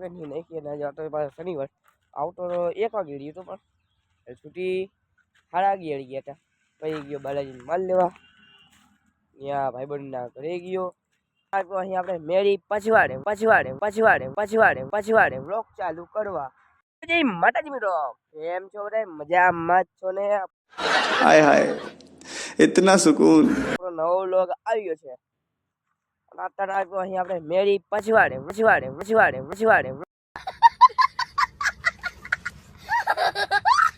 કાઢી નાખીએ ને આજે આટો પાસે શનિવાર. આવતો તો એક વાગે ગયો હતો પણ. છૂટી સાડા અગિયાર ગયા હતા પછી ગયો બાલાજીને માલ લેવા. ત્યાં ભાઈબંધના ઘરે ગયો. અહીં આપણે મેરી પછવાડે પછવાડે પછવાડે પછવાડે પછવાડે બ્લોક ચાલુ કરવા. જય માતાજી મિત્રો. કેમ છો બધા? મજામાં જ છો ને? હાય હાય. ઇતના સુકૂન. નવો વ્લોગ આવ્યો છે. અત્યારે આવ્યો અહીં આપણે મેળી પછવાડે પછવાડે પછવાડે પછવાડે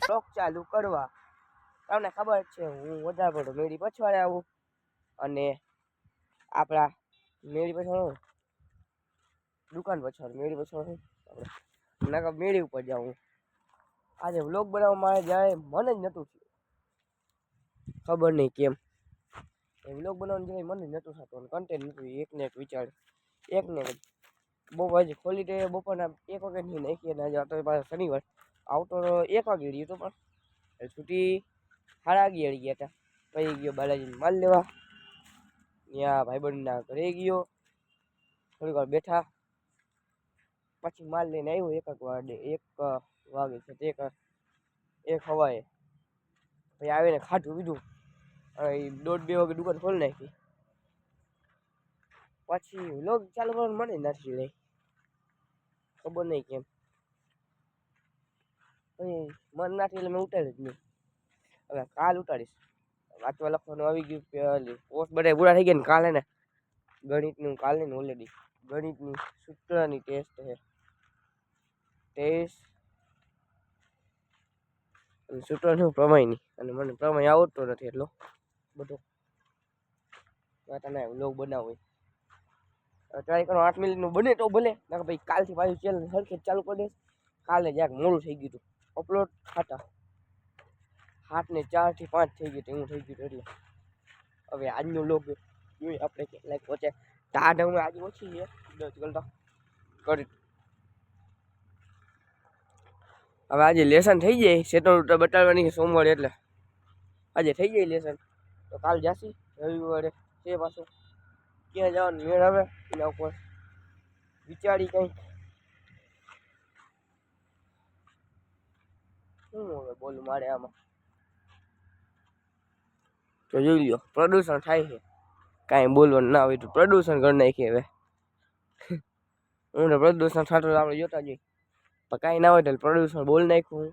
બ્લોગ ચાલુ કરવા. તમને ખબર છે, હું વધારે પડું મેળી પછવાડે આવું. અને આપણા મેળી પછવાડો દુકાન પછવાડે, મેળી પછવાડું આપણે મેળી ઉપર જાઉં આજે વ્લોગ બનાવવા મારે જાય મને જ નહોતું ખબર નહીં કેમ. એ વ્લોગ બનાવવાનું જાય મને નહોતું થતું કન્ટેન્ટ નહોતું. એક ને એક વિચાર એક ને એક. બહુ હજી ખોલી દે, બપોરના એક વાગે નહીં નાખીએ ને આજે તો પાછો શનિવાર. આવતો તો એક વાગે રહ્યું તો પણ. છૂટી સાડા અગિયાર ગયા હતા. પછી ગયો બાલાજીને માલ લેવા. ત્યાં ભાઈબંધના ઘરે ગયો. થોડીક વાર બેઠા. પછી માલ લઈને આવ્યો એક એક વાગે એક વાગે છે તે એક એક હવાએ. પછી આવીને ખાધું પીધું. ઈ દોઢ બે વાગે દુકાન ખોલી નાખી. પછી વ્લોગ ચાલુ કરવાનું મને નથી લઈ ખબર નહીં કેમ. મન નથી એટલે મેં ઉતાર્યું જ નહીં. હવે કાલ ઉતારીશ. વાંચવા લખવાનું આવી ગયું પેલી પોસ્ટ બધા પૂરા થઈ ગયા ને કાલે ને. ગણિતનું કાલે ને ઓલરેડી ગણિતની સૂત્રની ટેસ્ટ છે. ટેસ્ટ સૂત્રનું પ્રમેયની અને મને પ્રમેય આવડતો નથી એટલો. બધો. તને લોગ બનાવો ટ્રાય કરો, આઠ મિનિટનું બને તો ભલે. ના ભાઈ કાલથી પાછું ચેનલ સરખે ચાલુ કરી દઈશ. કાલે જ્યાં મોડું થઈ ગયું હતું. અપલોડ ખાતા. હાથને ચારથી પાંચ થઈ ગયું એવું થઈ ગયું એટલે. હવે આજનો લોગ જોઈએ આપણે કેટલાક પહોંચે ટાઢ હવે આજે ઓછી છે. દસ કલાક કરી. હવે આજે લેસન થઈ જાય. સેટલ બતાવવાની સોમવારે એટલે. આજે થઈ જાય લેસન તો કાલ જાસી, રવિવારે છે પાછું. ક્યાં જવાનું, મેળ આવે એના ઉપર. વિચારી કંઈક. શું હવે બોલું મારે આમાં? તો જોઈ લ્યો, પ્રદૂષણ થાય છે. કાંઈ બોલવાનું ના હોય તો પ્રદૂષણ કરી નાખીએ હવે. હું પ્રદૂષણ થતું આપણે જોતા જઈએ પણ કાંઈ ના હોય તો પ્રદૂષણ બોલ નાખ્યું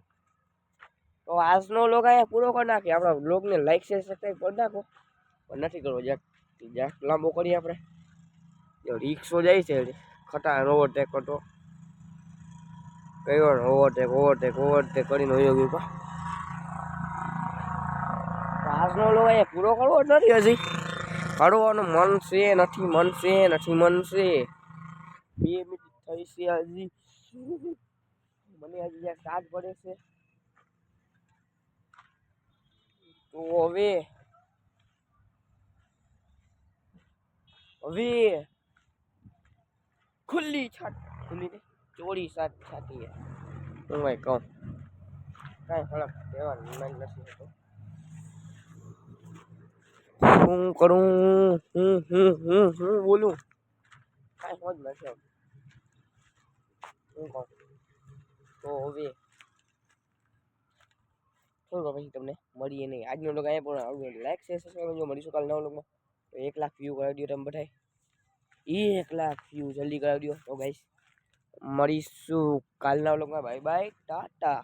તો આજનો લોગ અહીંયા પૂરો કરી નાખીએ. આપણા બ્લોગને લાઈક શેર સબસ્ક્રાઈબ કરી નાખો. પણ નથી કરવો જ્યાંક જ્યાં લાંબો કરીએ આપણે. રિક્ષો જાય છે ખટા ઓવરટેક કરતો. કયો ઓવરટેક ઓવરટેક ઓવરટેક કરીને ગયું કા આજનો લોગ અહીંયા પૂરો કરવો જ નથી હજી. કરવાનું મન છે, નથી મન છે, નથી મન છે. બે મિનિટ થઈ છે હજી. મને હજી જ્યાં સ્ટાર્ટ પડે છે. તો હવે હવે ખુલ્લી છાત ખુલ્લી ને ચોરી સાત છાતી હે ભાઈ કહું? કાંઈ ફરક તહેવાર મન નથી થતો શું કરું? હું હું હું હું બોલું? કાંઈ હોજ નથી હું કહું? તો હવે થોડું પછી તમને મળીએ નહીં. આજનો લોક અહીંયા પણ આવ્યું લાઈક શેર સબસ્ક્રાઈબ જો મળીશું કાલે નવ લોકમાં તો એક લાખ વ્યૂ કરાવી દો તમે બધાય. એક લાખ વ્યૂ જલ્દી કરાવી દો તો ગાઈસ મળીશું કાલના લોકમાં બાય બાય ટાટા